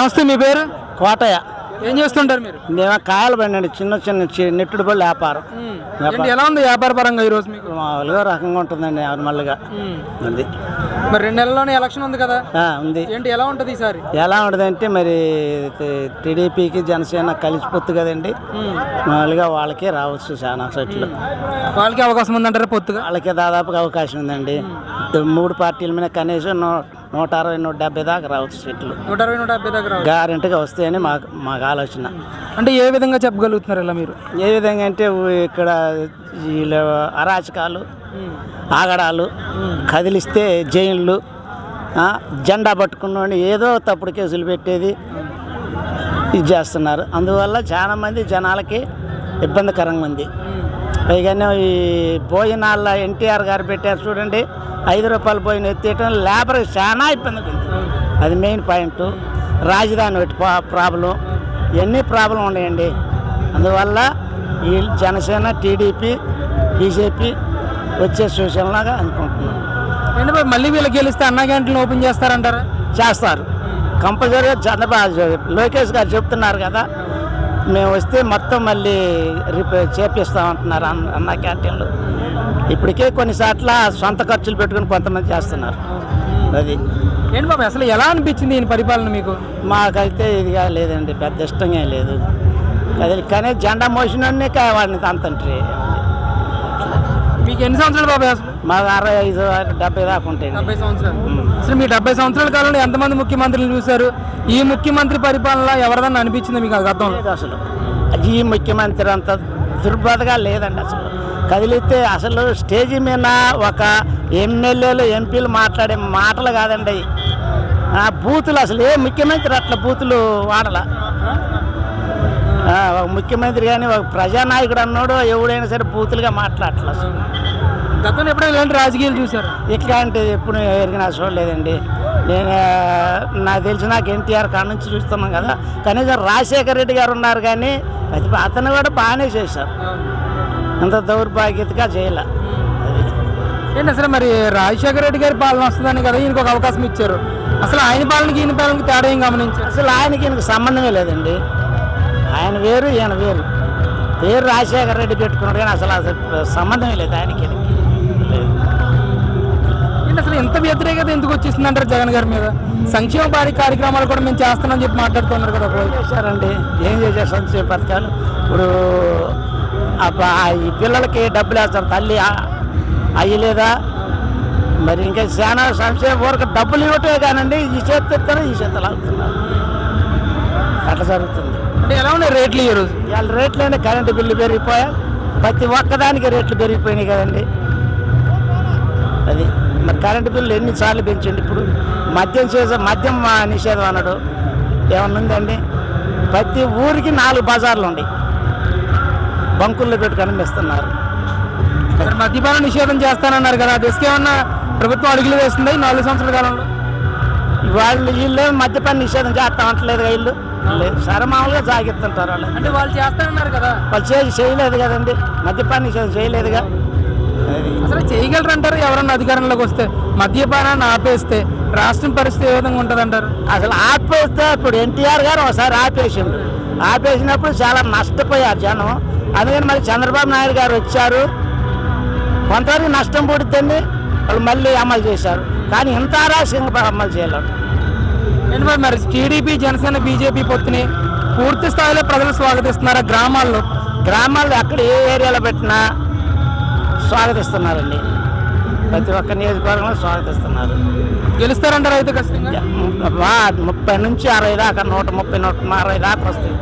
నమస్తే మీ పేరు? కోటయ్య. ఏం చేస్తుంటారు మీరు? మేము కాయలు పండండి చిన్న చిన్న చి- నెట్టుడు పళ్ళు వ్యాపారం. ఏంటి ఎలా ఉంది వ్యాపార పరంగా ఈరోజు మీకు? మామూలుగా రకంగా ఉంటుందండి నార్మల్గా. అది మరి రెండు నెలల్లోనే ఎలక్షన్ ఉంది కదా? ఆ, ఉంది. ఏంటి ఎలా ఉంటుంది ఈసారి? ఎలా ఉంటుందంటే మరి టీడీపీకి జనసేన కలిసిపోతుంది కదండి. మామూలుగా వాళ్ళకి రావచ్చు చాలా సెట్లు వాళ్ళకి అవకాశం ఉందంటారా పొత్తుగా? వాళ్ళకి దాదాపుగా అవకాశం ఉందండి. మూడు పార్టీల మీద కనీసం నూ నూట అరవై నూట డెబ్బై దాకా రావచ్చు సీట్లు నూట అరవై నూట డెబ్బై దగ్గర రావచ్చు. గ్యారెంటీగా వస్తాయని మాకు మాకు ఆలోచన. అంటే ఏ విధంగా చెప్పగలుగుతున్నారు ఇలా మీరు? ఏ విధంగా అంటే ఇక్కడ వీళ్ళ అరాచకాలు ఆగడాలు కదిలిస్తే జైన్లు జెండా పట్టుకున్నోడిని ఏదో తప్పుడు కేసులు పెట్టేది ఇది చేస్తున్నారు. అందువల్ల చాలామంది జనాలకి ఇబ్బందికరంగా ఉంది. పైగానే ఈ భోజనాల ఎన్టీఆర్ గారు పెట్టారు చూడండి ఐదు రూపాయలు భోజనం ఎత్తేయటం లేబర్కి చాలా ఇబ్బంది అది మెయిన్ పాయింట్. రాజధాని ఒకటి ప్రాబ్లం. ఇవన్నీ ప్రాబ్లం ఉన్నాయండి? అందువల్ల ఈ జనసేన టీడీపీ బీజేపీ వచ్చే సూచనలాగా అనుకుంటున్నాం. ఏంటి మరి మళ్ళీ వీళ్ళకి గెలిస్తే అన్నా క్యాంటీన్ ఓపెన్ చేస్తారంటారా? చేస్తారు. కంపల్సరీగా చంద్రబాబు లోకేష్ గారు చెప్తున్నారు కదా మేము వస్తే మొత్తం మళ్ళీ రిపేర్ చేపిస్తామంటున్నారు అన్న అన్న క్యాంటీన్లు ఇప్పటికే కొన్నిసార్లు సొంత ఖర్చులు పెట్టుకుని కొంతమంది చేస్తున్నారు. అది. ఏంటి బాబు అసలు ఎలా అనిపించింది ఈయన పరిపాలన మీకు? మాకైతే ఇదిగా లేదండి పెద్ద ఇష్టంగా లేదు. అది కానీ జెండా మోషన్ అన్నీ వాడిని తంతంట్రీ మీకు ఎన్ని సంవత్సరాలు బాబు అసలు? మాకు అరవై ఐదు డెబ్బై దాకా ఉంటాయండి. డెబ్బై సంవత్సరాలు. అసలు మీ డెబ్బై సంవత్సరాల కాలంలో ఎంతమంది ముఖ్యమంత్రులు చూశారు? ఈ ముఖ్యమంత్రి పరిపాలన ఎవరిదన్నా అనిపించింది మీకు గతంలో? లేదు అసలు. ఈ ముఖ్యమంత్రి అంత దుర్బాధగా లేదండి అసలు. కదిలితే అసలు స్టేజీ మీద ఒక ఎమ్మెల్యేలు ఎంపీలు మాట్లాడే మాటలు కాదండి. ఆ బూతులు అసలు ఏ ముఖ్యమంత్రి అట్లా బూతులు వాడల? ఒక ముఖ్యమంత్రి కానీ ఒక ప్రజానాయకుడు అన్నాడు ఎవడైనా సరే బూతులుగా మాట్లాడట్లేదు అసలు. గతంలో ఎప్పుడైనా ఇలాంటి రాజకీయాలు చూశారు? ఇట్లాంటిది ఎప్పుడు ఎరిగినా చూడలేదండి. నేను నాకు తెలిసి నాకు ఎన్టీఆర్ కాడ నుంచి చూస్తున్నాం కదా. కనీసం రాజశేఖర రెడ్డి గారు ఉన్నారు కానీ అది అతను కూడా బాగానే చేశారు. అంత దౌర్భాగ్యతగా చేయాల ఏంటి అసలు మరి రాజశేఖర రెడ్డి గారి పాలన వస్తుందని కదా ఈయనకు ఒక అవకాశం ఇచ్చారు. అసలు ఆయన పాలనకి ఈయన పాలనకి తేడా ఏం గమనించారు? అసలు ఆయనకి ఈయనకి సంబంధమే లేదండి. ఆయన వేరు ఈయన వేరు. పేరు రాజశేఖర రెడ్డి పెట్టుకున్నాడు కానీ అసలు అసలు సంబంధమే లేదు ఆయనకి అసలు ఎంత వ్యతిరేకత ఎందుకు వచ్చేసింది అంటారు జగన్ గారి మీద? సంక్షేమ పాడి కార్యక్రమాలు కూడా మేము చేస్తామని చెప్పి మాట్లాడుతున్నారు కదా. చేశారండి? ఏం చేశారు? సంక్షేమ పథకాలు? ఇప్పుడు ఈ పిల్లలకి డబ్బులు వేస్తారు తల్లి ఆ- అయ్యి లేదా మరి ఇంకా చాలా సంక్షేమ ఊరికి డబ్బులు ఇవ్వటమే కానండి ఈ చేతి ఎత్తారు ఈ చేతులు ఆగుతున్నారు అట్లా జరుగుతుంది. అంటే ఎలా ఉన్నాయి రేట్లు ఈ రోజు? ఇవాళ రేట్లైనా కరెంటు బిల్లు పెరిగిపోయా. ప్రతి ఒక్కదానికి రేట్లు పెరిగిపోయినాయి కదండి. అది మరి కరెంటు బిల్లు ఎన్నిసార్లు పెంచండి? ఇప్పుడు మద్యం చేసే మద్యం నిషేధం అన్నాడు. ఏమన్నా ఉందండి? ప్రతి ఊరికి నాలుగు బజార్లు ఉన్నాయి బంకుల్లో పెట్టి కనిపిస్తున్నారు. మద్యపాన నిషేధం చేస్తానన్నారు కదా దిశకి ఏమన్నా ప్రభుత్వం అడుగులు వేస్తుందా ఈ నాలుగు సంవత్సరాల కాలంలో. వాళ్ళు వీళ్ళు మద్యపాన నిషేధం చేస్తాం అంటలేదు వీళ్ళు. లేదు సరే మామూలుగా సాగిస్తుంటారు వాళ్ళు. అంటే వాళ్ళు చేస్తానన్నారు కదా. వాళ్ళు చేసి చేయలేదు కదండి. మద్యపాన నిషేధం చేయలేదుగా అసలు చేయగలరు అంటారు ఎవరన్నా అధికారంలోకి వస్తే? మద్యపానాన్ని ఆపేస్తే రాష్ట్రం పరిస్థితి ఏ విధంగా ఉంటుంది అంటారు అసలు ఆపేస్తే ఇప్పుడు ఎన్టీఆర్ గారు ఒకసారి ఆపేసిండు. ఆపేసినప్పుడు చాలా నష్టపోయారు జనం. అందుకని మళ్ళీ చంద్రబాబు నాయుడు గారు వచ్చారు. కొంతవరకు నష్టం పుడుతుంది. వాళ్ళు మళ్ళీ అమలు చేశారు. కానీ ఇంత ఆరాశంగా అమలు చేయలేరు ఏంటి మరి మరి టీడీపీ జనసేన బీజేపీ పొత్తుని పూర్తి స్థాయిలో ప్రజలు స్వాగతిస్తున్నారా గ్రామాల్లో? గ్రామాల్లో ఎక్కడ ఏ ఏరియాలో పెట్టినా స్వాగతిస్తున్నారండి. ప్రతి ఒక్క నియోజకవర్గంలో స్వాగతిస్తున్నారు. గెలుస్తారంటారు అయితే ఖచ్చితంగా? ముప్పై నుంచి అరవై దాకా నూట ముప్పై నూట అరవై దాకా వస్తాయి.